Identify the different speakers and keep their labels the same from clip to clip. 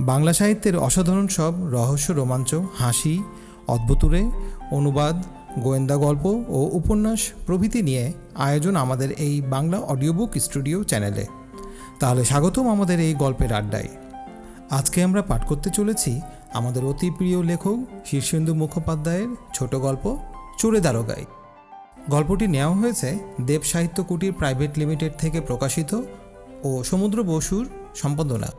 Speaker 1: বাংলা সাহিত্যের অসাধারণ সব রহস্য, রোমাঞ্চ, হাসি, অদ্ভুতুরে, অনুবাদ, গোয়েন্দা গল্প ও উপন্যাস প্রভৃতি নিয়ে আয়োজন আমাদের এই বাংলা অডিওবুক স্টুডিও চ্যানেলে। তাহলে স্বাগতম আমাদের এই গল্পের আড্ডায়। আজকে আমরা পাঠ করতে চলেছি আমাদের অতি প্রিয় লেখক শীর্ষেন্দু মুখোপাধ্যায়ের ছোট গল্প চোরে দারোগায় গল্পটি নেওয়া হয়েছে দেব সাহিত্য কুটির প্রাইভেট লিমিটেড থেকে প্রকাশিত ও সমুদ্র বসুর সম্পাদনা।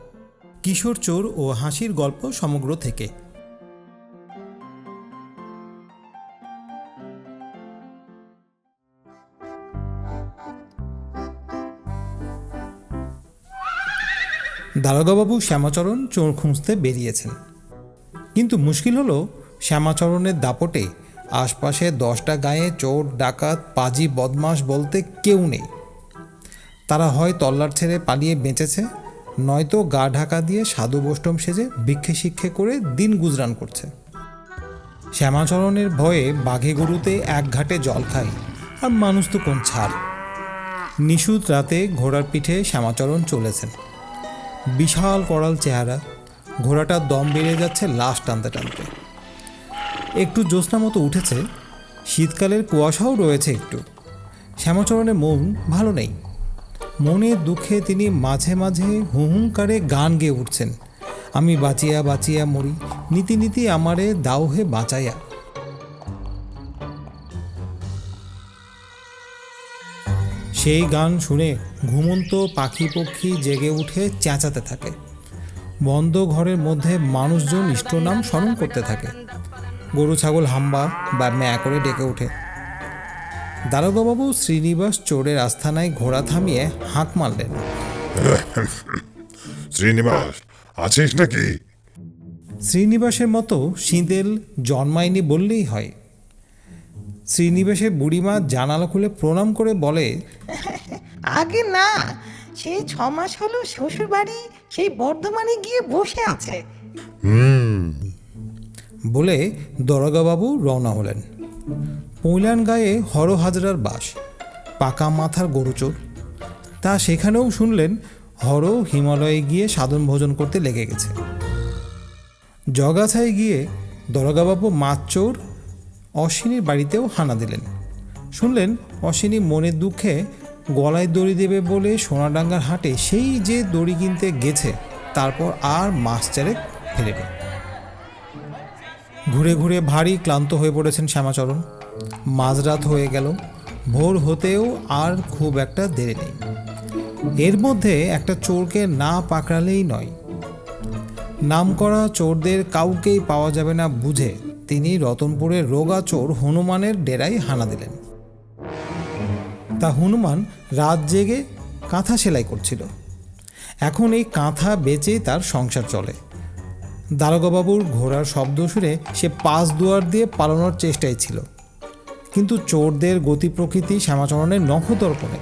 Speaker 1: কিশোর চোর ও হাসির গল্প সমগ্র থেকে। দারোগাবাবু শ্যামাচরণ চোর খুঁজতে বেরিয়েছেন। কিন্তু মুশকিল হলো শ্যামাচরণের দাপটে আশপাশে দশটা গায়ে চোর, ডাকাত, পাজি বদমাস বলতে কেউ নেই। তারা হয় তল্লার ছেড়ে পালিয়ে বেঁচেছে নয়তো গা ঢাকা দিয়ে সাধু বৈষ্ণব সেজে ভিক্ষে শিক্ষে করে দিন গুজরান করছে। শ্যামাচরণের ভয়ে বাঘে গরুতে এক ঘাটে জল খায়, আর মানুষ তো কোন ছাড়। নিশুত রাতে ঘোড়ার পিঠে শ্যামাচরণ চলেছেন। বিশাল করাল চেহারা ঘোড়াটার দম বেড়ে যাচ্ছে লাশ টানতে টানতে। একটু জ্যোৎস্না মতো উঠেছে, শীতকালের কুয়াশাও রয়েছে একটু। শ্যামাচরণের মন ভালো নেই। মনের দুঃখে তিনি মাঝে মাঝে হুহুঙ্কারে গান গেয়ে উঠছেন। আমি বাঁচিয়া বাঁচিয়া মরি, নীতি নীতি আমারে দাও হে বাঁচাইয়া। সেই গান শুনে ঘুমন্ত পাখি পক্ষী জেগে উঠে চেঁচাতে থাকে। বন্ধ ঘরের মধ্যে মানুষজন ইষ্টনাম স্মরণ করতে থাকে। গরু, ছাগল, হাম্বা বা ম্যা করে ডেকে ওঠে। দারোগাবাবু শ্রীনিবাস চোরের আস্থানায় ঘোড়া থামিয়ে হাঁক মারলেন।
Speaker 2: শ্রীনিবাস আছিস নাকি?
Speaker 1: শ্রীনিবাসের মতো সিঁদেল জন্মায়নি বললেই হয়। শ্রীনিবাসের বুড়িমা জানালা খুলে প্রণাম করে বলে
Speaker 3: আগে না সেই ছ মাস হলো শ্বশুর বাড়ি সেই বর্ধমানে গিয়ে বসে আছে।
Speaker 1: বলে দরগাবাবু রওনা হলেন। পৈলান গায়ে হর হাজরার বাস, পাকা মাথার গরুচোর তা সেখানেও শুনলেন, হর হিমালয়ে গিয়ে সাধন ভোজন করতে লেগে গেছে। জগাছায় গিয়ে দরগাবাবু মাছ চোর অশ্বিনীর বাড়িতেও হানা দিলেন। শুনলেন, অশ্বিনী মনের দুঃখে গলায় দড়ি দেবে বলে সোনাডাঙ্গার হাটে সেই যে দড়ি কিনতে গেছে, তারপর আর মাস চারেক ফেরেনি। ঘুরে ঘুরে ভারী ক্লান্ত হয়ে পড়েছেন শ্যামাচরণ। মাঝরাত হয়ে গেল। ভোর হতেও আর খুব একটা দেরি নেই। এর মধ্যে একটা চোরকে না পাকড়ালেই নয়। নামকরা চোরদের কাউকেই পাওয়া যাবে না বুঝে তিনি রতনপুরের রোগা চোর হনুমানের ডেরায় হানা দিলেন। তা হনুমান রাত জেগে কাঁথা সেলাই করছিল। এখন এই কাঁথা বেচেই তার সংসার চলে। দারোগাবাবুর ঘোড়ার শব্দ শুনে সে পাঁচ দুয়ার দিয়ে পালানোর চেষ্টায় ছিল। কিন্তু চোরদের গতি প্রকৃতি শ্যামাচরণের নখদর্পণে।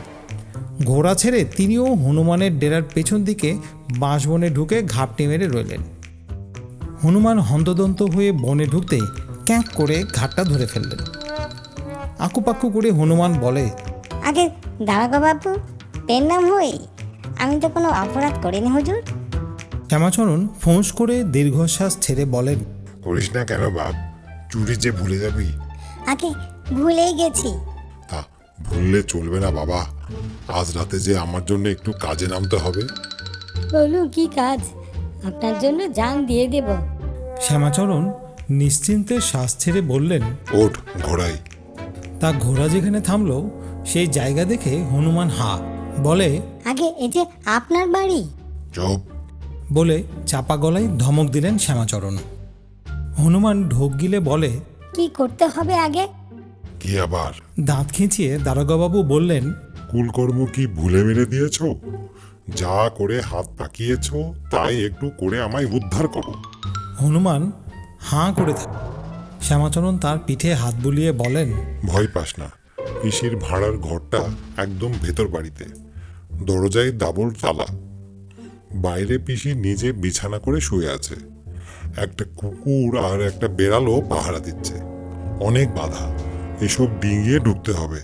Speaker 1: ঘোড়া ছেড়ে তিনিও হনুমানের ডেরার পেছন দিকে বাঁশবনে ঢুকে ঘাপটি মেরে রইলেন। হনুমান হন্তদন্ত হয়ে বনে ঢুকতেই ক্যাঁক করে ঘাটটা ধরে ফেললেন। আকুপাক্কু করে হনুমান বলে
Speaker 4: আগে দারোগা বাবু পেন নাম হই? আমি তো কোনো অপরাধ করিনি হুজুর।
Speaker 1: শ্যামাচরণ ফোঁস করে দীর্ঘশ্বাস ছেড়ে বলেন
Speaker 2: করিস না কেন বাপ চুরি যে ভুলে যাবি।
Speaker 4: আগে ভুলেই গেছি।
Speaker 2: তা ভুললে চলবে না বাবা। আজ রাতে যে আমার জন্য একটু কাজে নামতে হবে।
Speaker 4: বলুন কি কাজ? আপনার জন্য জান দিয়ে দেব।
Speaker 1: শ্যামাচরণ নিশ্চিন্তে শ্বাস ছেড়ে বললেন
Speaker 2: ওঠ ঘোড়াই
Speaker 1: তা ঘোড়া যেখানে থামলো সেই জায়গা দেখে হনুমান হা বলে
Speaker 4: আগে এই যে আপনার বাড়ি।
Speaker 2: চুপ।
Speaker 1: বলে চাপা গলায় ধমক দিলেন শ্যামাচরণ। হনুমান ঢোক গিলে বলে
Speaker 4: কি করতে হবে আগে?
Speaker 2: কি আবার?
Speaker 1: দাঁত খিঁচিয়ে দারোগাবাবু বললেন
Speaker 2: কুলকর্ম কি ভুলে মেরে দিয়েছ? যা করে হাত পাকিয়েছ তাই একটু করে আমায় উদ্ধার করো।
Speaker 1: হনুমান হাঁ করে থাকে। শ্যামাচরণ তার পিঠে হাত বুলিয়ে বলেন
Speaker 2: ভয় পাস না পিসির ভাড়ার ঘরটা একদম ভেতর বাড়িতে। দরজায় দাবল তালা। বাইরে পিসি নিজে বিছানা করে শুয়ে আছে। একটা কুকুর আর একটা বেড়ালও পাহারা দিচ্ছে। অনেক বাধা। এসব ডিঙিয়ে ঢুকতে হবে।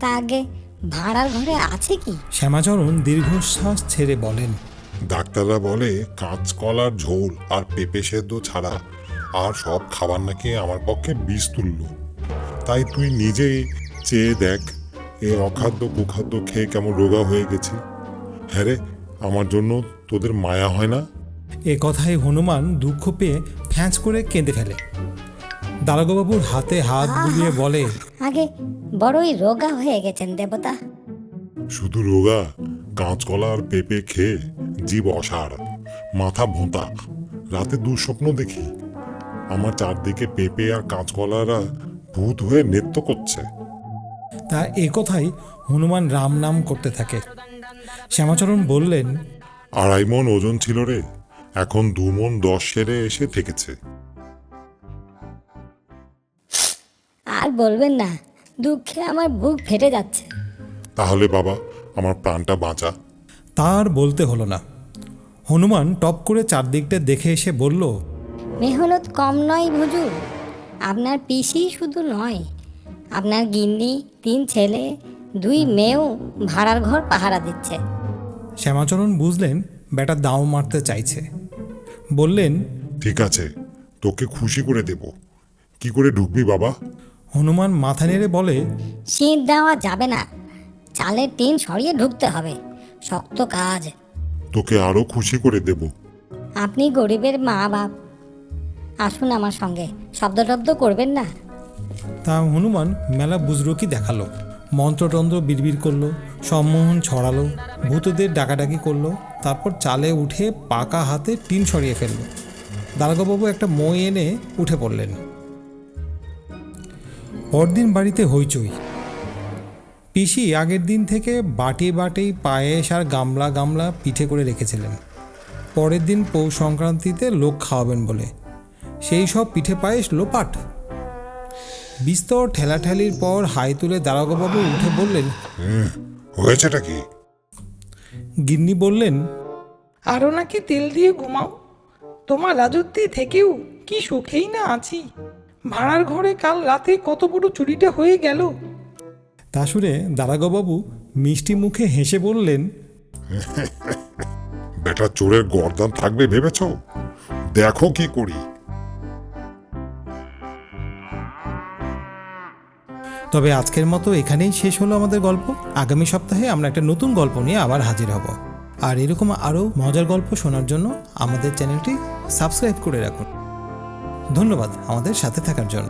Speaker 4: তা আগে ভাড়ার ঘরে আছে কি?
Speaker 1: শ্যামাচরণ দীর্ঘশ্বাস ছেড়ে বলেন
Speaker 2: ডাক্তাররা বলে কাঁচকলার ঝোল আর পেঁপে সেদ্ধ ছাড়া আর সব খাবার নাকি আমার পক্ষে বিষ তুল্য তাই তুই নিজেই চেয়ে দেখ এ অখাদ্য কুখাদ্য খেয়ে কেমন রোগা হয়ে গেছি। হ্যাঁ রে আমার জন্য তোদের মায়া হয় না?
Speaker 1: এ কথায় হনুমান দুঃখ পেয়ে ফ্যাঁচ করে কেঁদে ফেলে। দারোগাবাবুর হাতে হাত বুলিয়ে বলে
Speaker 4: আগে বড়ই রোগা হয়ে গেছেন দেবতা।
Speaker 2: শুধু রোগা কাঁচকলা আর পেঁপে খেয়ে জীব অসাড় মাথা ভোঁতা। রাতে দুঃস্বপ্ন দেখি আমার চারদিকে পেঁপে আর কাঁচকলারা ভূত হয়ে নৃত্য করছে।
Speaker 1: তা এ কথাই হনুমান রাম নাম করতে থাকে। শ্যামাচরণ বললেন
Speaker 2: আড়াই মন ওজন ছিল রে এখন দু মন দশ সেরে এসে থেকেছে।
Speaker 4: আর বলবেন না দুঃখে আমার বুক ফেটে যাচ্ছে।
Speaker 2: তাহলে বাবা আমার প্রাণটা বাঁচা।
Speaker 1: তার বলতে হলো না। হনুমান টপ করে চারদিকটা দেখে এসে বলল
Speaker 4: মেহনত কম নয় ভুজুর আপনার পিসি শুধু নয় আপনার গিন্নি তিন ছেলে দুই মেয়েও ভাড়ার ঘর পাহারা দিচ্ছে।
Speaker 1: শ্যামাচরণ বুঝলেন বেটা দাও মারতে চাইছে। বললেন
Speaker 2: ঠিক আছে তোকে খুশি করে দেব। কি করে ঢুকবি বাবা?
Speaker 1: হনুমান মাথা নেড়ে বলে
Speaker 4: শীত দেওয়া যাবে না চালের টিন সরিয়ে ঢুকতে হবে শক্ত কাজ।
Speaker 2: তোকে আরও খুশি করে দেব।
Speaker 4: আপনি গরিবের মা বাপ। আসুন আমার সঙ্গে শব্দ টব্দ করবেন না।
Speaker 1: তা হনুমান মেলা বুজরুকি দেখাল মন্ত্রতন্ত্র বিড়বিড় করল সম্মোহন ছড়ালো ভূতদের ডাকাডাকি করল তারপর চালে উঠে পাকা হাতে টিন সরিয়ে ফেলল। দারোগাবাবু একটা মই এনে উঠে পড়লেন। পরদিন বাড়িতে হইচই। পিসি আগের দিন থেকে বাটি বাটি পায়েস আর গামলা গামলা পিঠে করে রেখেছিলেন। পরের দিন পৌষ সংক্রান্তিতে লোক খাওয়াবেন বলে। সেই সব পিঠে পায়েস লোপাট। বিস্তর ঠেলাঠেলির পর হাই তুলে দারোগাবাবু উঠে বললেন
Speaker 2: হয়েছেটা কি?
Speaker 1: গিন্নি বললেন
Speaker 3: আরও নাকি তেল দিয়ে ঘুমাও? তোমার রাজত্বে থেকেও কি সুখেই না আছি। ভাড়ার ঘরে কাল রাতে কত বড় চুরিটা হয়ে গেল।
Speaker 1: তা শুনে দারোগাবাবু মিষ্টি মুখে হেসে বললেন
Speaker 2: বেটা চোরের গর্দান থাকবে ভেবেছ? দেখো কি করি।
Speaker 1: তবে আজকের মতো এখানেই শেষ হলো আমাদের গল্প। আগামী সপ্তাহে আমরা একটা নতুন গল্প নিয়ে আবার হাজির হব। আর এরকম আরও মজার গল্প শোনার জন্য আমাদের চ্যানেলটি সাবস্ক্রাইব করে রাখুন। ধন্যবাদ আমাদের সাথে থাকার জন্য।